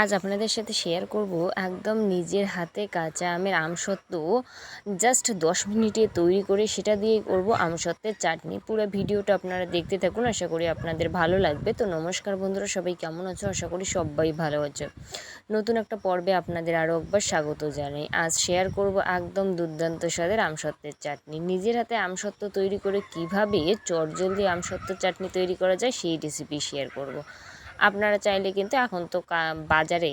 আজ আপনাদের সাথে শেয়ার করব একদম নিজের হাতে কাঁচা আমের আমসত্ত্ব। জাস্ট দশ মিনিটে তৈরি করে সেটা দিয়ে করব আমসত্ত্বের চাটনি। পুরো ভিডিওটা আপনারা দেখতে থাকুন, আশা করি আপনাদের ভালো লাগবে। তো নমস্কার বন্ধুরা, সবাই কেমন আছো? আশা করি সবাই ভালো আছো। নতুন একটা পর্বে আপনাদের আরও একবার স্বাগত জানাই। আজ শেয়ার করব একদম দুর্দান্ত স্বাদের আমসত্ত্বের চাটনি। নিজের হাতে আমসত্ত্ব তৈরি করে কীভাবে চটজলদি আমসত্ত্ব চাটনি তৈরি করা যায় সেই রেসিপি শেয়ার করব। আপনারা চাইলে কিন্তু এখন তো বাজারে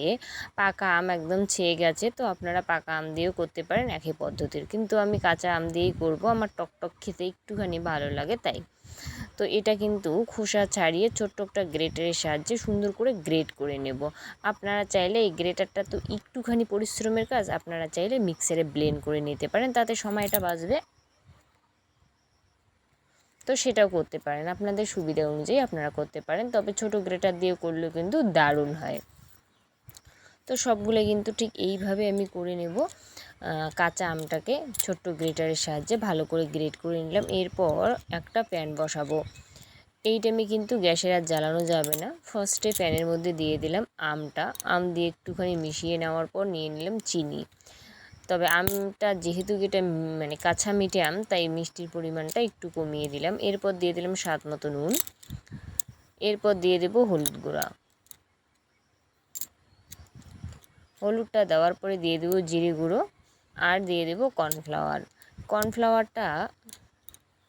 পাকা আম একদম ছেয়ে গেছে, তো আপনারা পাকা আম দিয়েও করতে পারেন একই পদ্ধতির। কিন্তু আমি কাঁচা আম দিয়েই করব, আমার টকটক খেতে একটুখানি ভালো লাগে তাই। তো এটা কিন্তু খোসা ছাড়িয়ে ছোট্ট একটা গ্রেটারের সাহায্যে সুন্দর করে গ্রেট করে নেব। আপনারা চাইলে এই গ্রেটারটা তো একটুখানি পরিশ্রমের কাজ, আপনারা চাইলে মিক্সারে ব্লেন্ড করে নিতে পারেন, তাতে সময়টা বাঁচবে তো সেটাও করতে পারেন। আপনাদের সুবিধা অনুযায়ী আপনারা করতে পারেন। তবে ছোট গ্রেটার দিয়ে করলেও কিন্তু দারুণ হয়। তো সবগুলো কিন্তু ঠিক এইভাবে আমি করে নেব। কাঁচা আমটাকে ছোট্ট গ্রেটারের সাহায্যে ভালো করে গ্রেট করে নিলাম। এরপর একটা প্যান বসাবো। এই টাইমে কিন্তু গ্যাসের আর জ্বালানো যাবে না। ফার্স্টে প্যানের মধ্যে দিয়ে দিলাম আমটা। আম দিয়ে একটুখানি মিশিয়ে নেওয়ার পর নিয়ে নিলাম চিনি। তবে আমটা যেহেতু এটা মানে কাঁচা মিঠে আম তাই মিষ্টির পরিমাণটা একটু কমিয়ে দিলাম। এরপর দিয়ে দিলাম স্বাদ মতো নুন। এরপর দিয়ে দেব হলুদ গুঁড়া। হলুদটা দেওয়ার পরে দিয়ে দেবো জিরে গুঁড়ো আর দিয়ে দেব কর্নফ্লাওয়ার। কর্নফ্লাওয়ারটা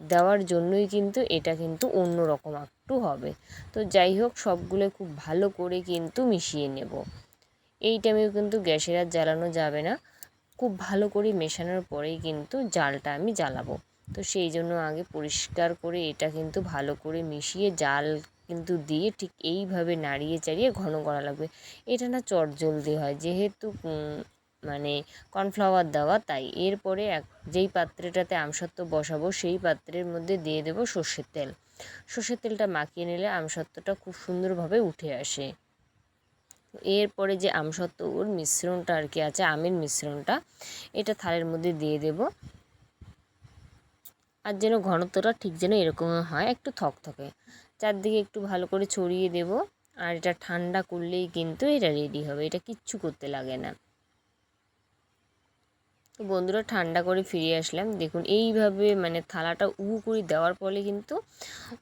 দেওয়ার জন্যই কিন্তু এটা কিন্তু অন্য রকম একটু হবে। তো যাই হোক, সবগুলো খুব ভালো করে কিন্তু মিশিয়ে নেব। এই টাইমেও কিন্তু গ্যাসের আর জ্বালানো যাবে না। খুব ভালো করে মেশানোর পরেই কিন্তু জালটা আমি জ্বালাবো। তো সেই জন্য আগে পরিষ্কার করে এটা কিন্তু ভালো করে মিশিয়ে জাল কিন্তু দিয়ে ঠিক এইভাবে নাড়িয়ে চাড়িয়ে ঘন করা লাগবে। এটা না চট জলদি হয়, যেহেতু মানে কর্নফ্লাওয়ার দেওয়া তাই। এরপরে এক, যেই পাত্রটাতে আমসত্ত্ব বসাবো সেই পাত্রের মধ্যে দিয়ে দেবো সর্ষের তেল। সর্ষের তেলটা মাখিয়ে নিলে আমসত্ত্বটা খুব সুন্দরভাবে উঠে আসে। এরপরে যে আমসত্ত্বর মিশ্রণটা আর কি আছে, আমের মিশ্রণটা, এটা থালের মধ্যে দিয়ে দেব। আর যেন ঘনত্বটা ঠিক যেন এরকম হয়, একটু থকথকে। চারদিকে একটু ভালো করে ছড়িয়ে দেব, আর এটা ঠান্ডা করলেই কিন্তু এটা রেডি হবে, এটা কিচ্ছু করতে লাগে না। তো বন্ধুরা ঠান্ডা করে ফিরে আসলাম। দেখুন, এইভাবে মানে থালাটা উ করে দেওয়ার ফলে কিন্তু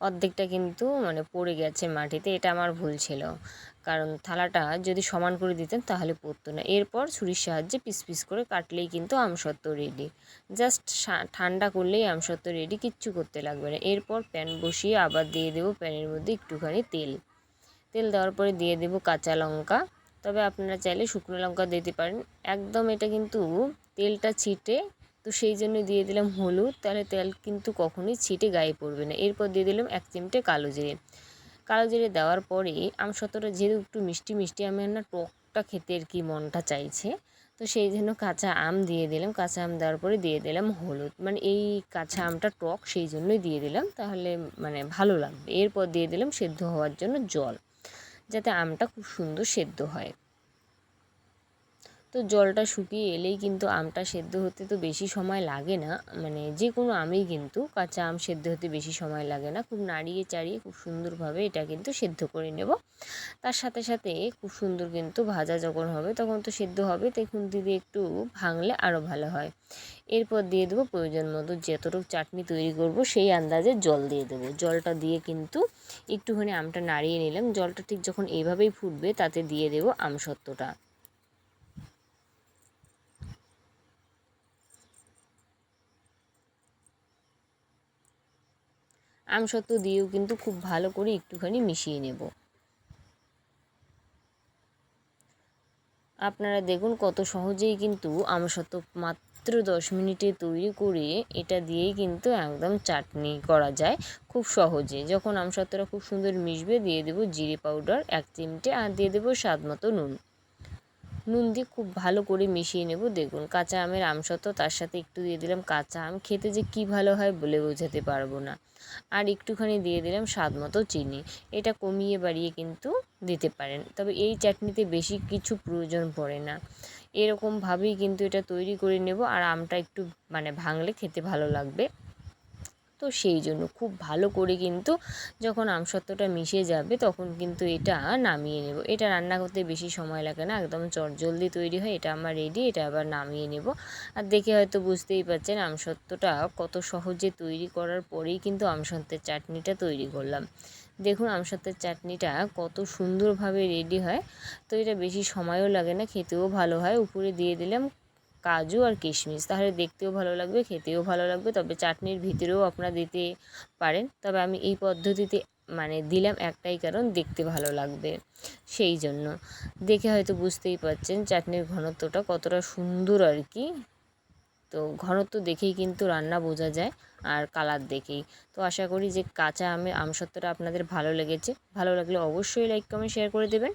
অর্ধেকটা কিন্তু মানে পড়ে গেছে মাটিতে। এটা আমার ভুল ছিল। কারণ থালাটা যদি সমান করে দিতেন তাহলে পড়তো না। এরপর ছুরির সাহায্যে পিস পিস করে কাটলেই কিন্তু আমসত্ত্ব রেডি জাস্ট ঠান্ডা করলেই আমসত্ত্ব রেডি কিচ্ছু করতে লাগবে না। এরপর প্যান বসিয়ে আবার দিয়ে দেবো প্যানের মধ্যে একটুখানি তেল। তেল দেওয়ার পরে দিয়ে দেবো কাঁচা লঙ্কা। তবে আপনারা চাইলে শুকনো লঙ্কা দিতে পারেন। একদম এটা কিন্তু তেলটা ছিটে, তো সেই জন্য দিয়ে দিলাম হলুদ। তাহলে তেল কিন্তু কখনোই ছিটে গায়ে পড়বে না। এরপর দিয়ে দিলাম এক চিমটে কালো জিরে। কালো জিরে দেওয়ার পরে আমসত্ত্বটা যেহেতু একটু মিষ্টি মিষ্টি আমার না টকটা খেতে আর কি মনটা চাইছে, তো সেই জন্য কাঁচা আম দিয়ে দিলাম। কাঁচা আম দেওয়ার পরে দিয়ে দিলাম হলুদ। মানে এই কাঁচা আমটা টক, সেই জন্যই দিয়ে দিলাম। তাহলে মানে ভালো লাগবে। এরপর দিয়ে দিলাম সেদ্ধ হওয়ার জন্য জল। যাতে আমটা খুব সুন্দর সেদ্ধ হয়। তো জলটা শুকিয়ে এলেই কিন্তু আমটা সেদ্ধ হতে তো বেশি সময় লাগে না। মানে যে কোনো আমেই কিন্তু কাঁচা আম সেদ্ধ হতে বেশি সময় লাগে না। খুব নাড়িয়ে চাড়িয়ে খুব সুন্দরভাবে এটা কিন্তু সেদ্ধ করে নেব। তার সাথে সাথে খুব সুন্দর কিন্তু ভাজা যখন হবে তখন তো সেদ্ধ হবে। তাই দিদি একটু ভাঙলে আরও ভালো হয়। এরপর দিয়ে দেবো প্রয়োজন মতো যতটুকু চাটনি তৈরি করব সেই আন্দাজে জল দিয়ে দেবো। জলটা দিয়ে কিন্তু একটুখানি আমটা নাড়িয়ে নিলাম। জলটা ঠিক যখন এইভাবেই ফুটবে তাতে দিয়ে দেবো আমসত্ত্বটা আমসত্ত্ব দিয়েও কিন্তু খুব ভালো করে একটুখানি মিশিয়ে নেব। আপনারা দেখুন কত সহজেই কিন্তু আমসত্ত্ব মাত্র দশ মিনিটে তৈরি করে এটা দিয়েই কিন্তু একদম চাটনি করা যায় খুব সহজে। যখন আমসত্ত্বটা খুব সুন্দর মিশবে, দিয়ে দেবো জিরে পাউডার এক চিমটে আর দিয়ে দেবো স্বাদ মতো নুন। নুন দিয়ে খুব ভালো করে মিশিয়ে নেব। দেখুন, কাঁচা আমের আমসত্ত্ব, তার সাথে একটু দিয়ে দিলাম কাঁচা আম। খেতে যে কী ভালো হয় বলে বোঝাতে পারব না। আর একটুখানি দিয়ে দিলাম স্বাদ মতো চিনি। এটা কমিয়ে বাড়িয়ে কিন্তু দিতে পারেন। তবে এই চাটনিতে বেশি কিছু প্রয়োজন পড়ে না। এরকমভাবেই কিন্তু এটা তৈরি করে নেব। আর আমটা একটু মানে ভাঙলে খেতে ভালো লাগবে। তো সেই জন্য খুব ভালো করে কিন্তু যখন আমসত্ত্বটা মিশে যাবে তখন কিন্তু এটা নামিয়ে নেব। এটা রান্না করতে বেশি সময় লাগে না, একদম চটজলদি তৈরি হয়, এটা আমার রেডি এটা আবার নামিয়ে নেব। আর দেখে হয়তো বুঝতেই পারছেন আমসত্ত্বটা কত সহজে তৈরি করার পরেই কিন্তু আমসত্ত্বের চাটনিটা তৈরি করলাম। দেখুন আমসত্ত্বের চাটনিটা কত সুন্দরভাবে রেডি হয়, তো এটা বেশি সময়ও লাগে না, খেতেও ভালো হয়। উপরে দিয়ে দিলাম কাজু আর কিশমিশ। তাহলে দেখতেও ভালো লাগবে, খেতেও ভালো লাগবে, তবে চাটনির ভিতরেও আপনারা দিতে পারেন। তবে আমি এই পদ্ধতিতে মানে দিলাম একটাই কারণ, দেখতে ভালো লাগবে সেই জন্য। দেখে হয়তো বুঝতেই পারছেন চাটনির ঘনত্বটা কতটা সুন্দর আর কি। তো ঘনত্ব দেখেই কিন্তু রান্না বোঝা যায় আর কালার দেখেই। তো আশা করি যে কাঁচা আমের আমসত্ত্বটা আপনাদের ভালো লেগেছে। ভালো লাগলে অবশ্যই লাইক কমেন্ট শেয়ার করে দেবেন।